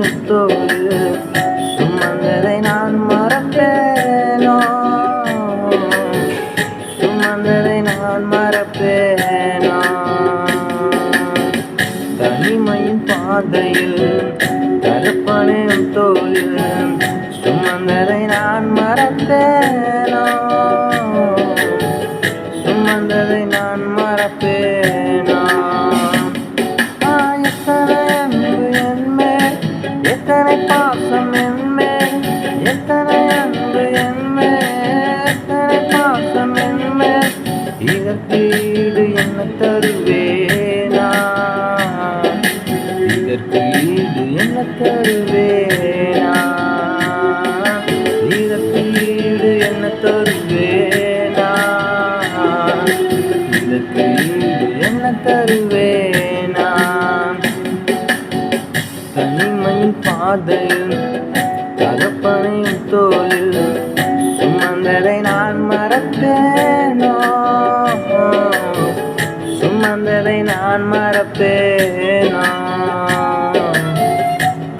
பாதையில் சுமந்ததை நான் மறப்பேனோ? சுமந்ததை நான் மறப்பேனோ? தனிமையின் பாதையில் தடுப்பனையும் தோழில் சுமந்ததை நான் மறப்பேனோ? மறப்பேனோ சுமந்ததை நான் மறப்பேனோ?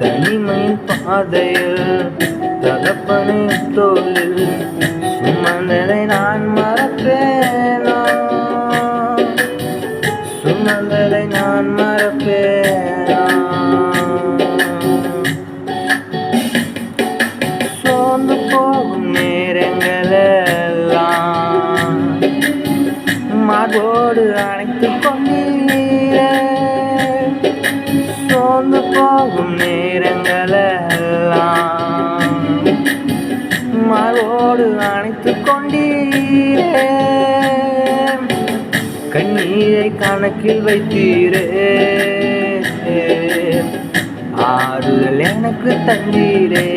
தனிமையின் பாதையில் தகப்பனின் தோளில் சுமந்ததை நான் கண்ணீரை கணக்கில் வைத்தீரே. ஆறுதல் எனக்கு தந்தீரே.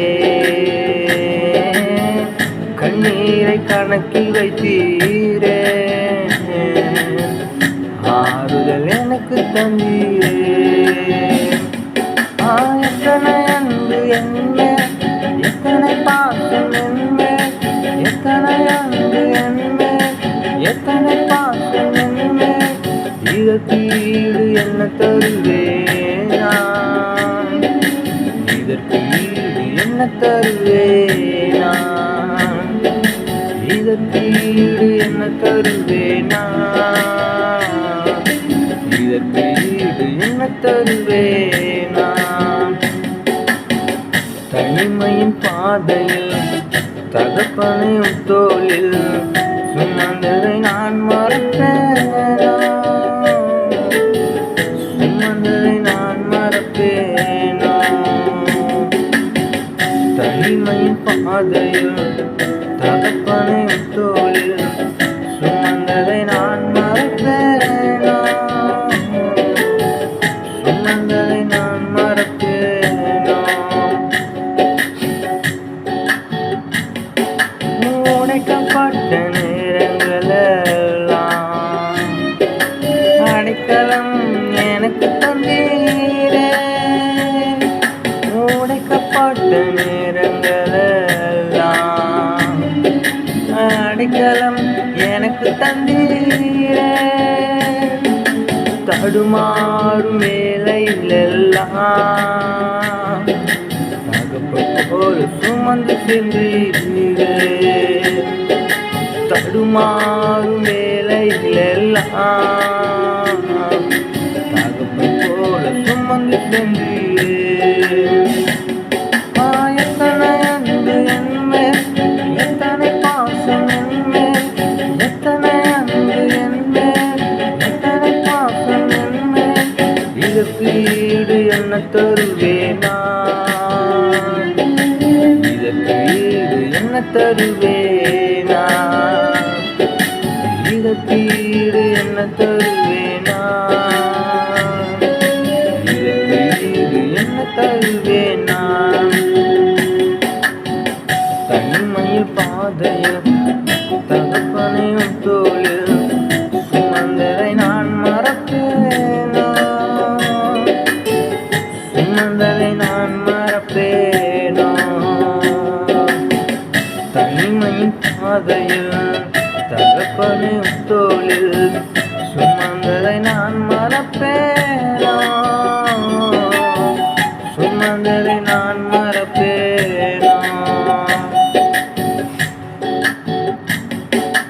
கண்ணீரை கணக்கில் வைத்தீரே. ஆறுதல் எனக்கு தந்தீர். இதற்கு ஈடு என்ன தருவேனா? இதற்கு ஈடு என்ன தருவேனா? இதற்கு ஈடு என்ன தருவேனா? இதற்கு ஈடு என்ன தருவேனா? தனிமையின் பாதையில் தகப்பனையும் தோளில் சுமந்ததை நான் மறப்பேனா. சுமந்ததை நான் மறப்பேனா? தனிமையின் பாதையில் தடுமாறும் வேலையிலெல்லாம் தகப்போடு சுமந்து சென்றீர்கள். தடுமாறும் வேலையிலெல்லாம் போல சுமந்து சென்றீரே என்ன தருவேனா? இதற்கு ஈடு என்ன தருவேனா? இதற்கு என்ன தருவேனா? தனிமையில் பாதையில் பாதையில் தகப்பனின் தோளில் சுமந்ததை நான் மறப்பேனா? சுமந்ததை நான் மறப்பேனா?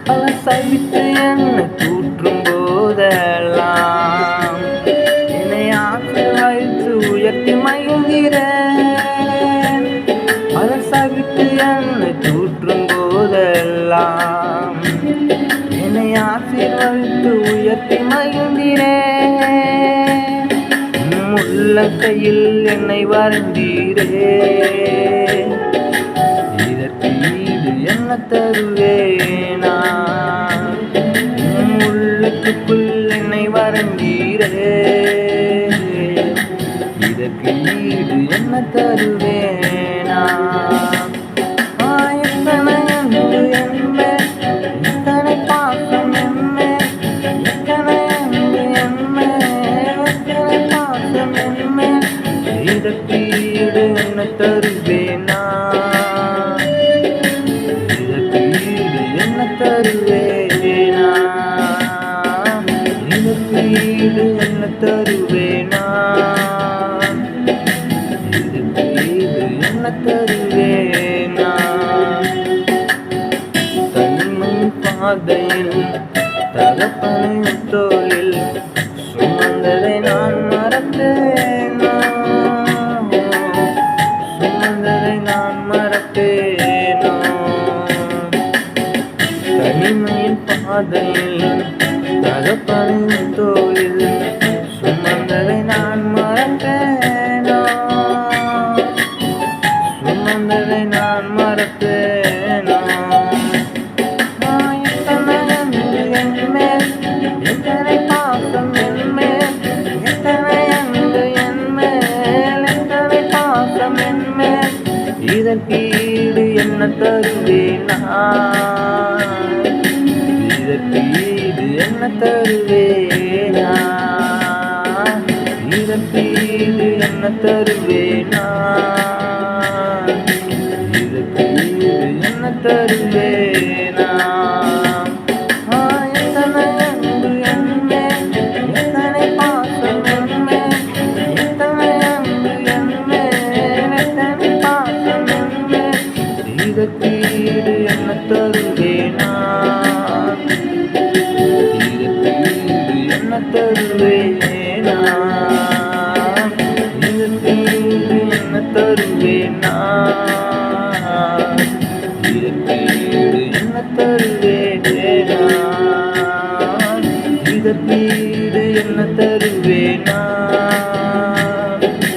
அவர் சவித்து எனக்கு கொள்ளலாம். என்னை ஆசீர்வதித்து உயர்த்தி மகிழ்ந்திரே உள்ளத்தையில் என்னை வருந்தீரே. இதற்கு என்ன தருவே adoro ver. இதற்கு இது என்ன தருவேனா? இதற்கு இது என்ன தருவேனா இதற்கு இது என்ன தருவே?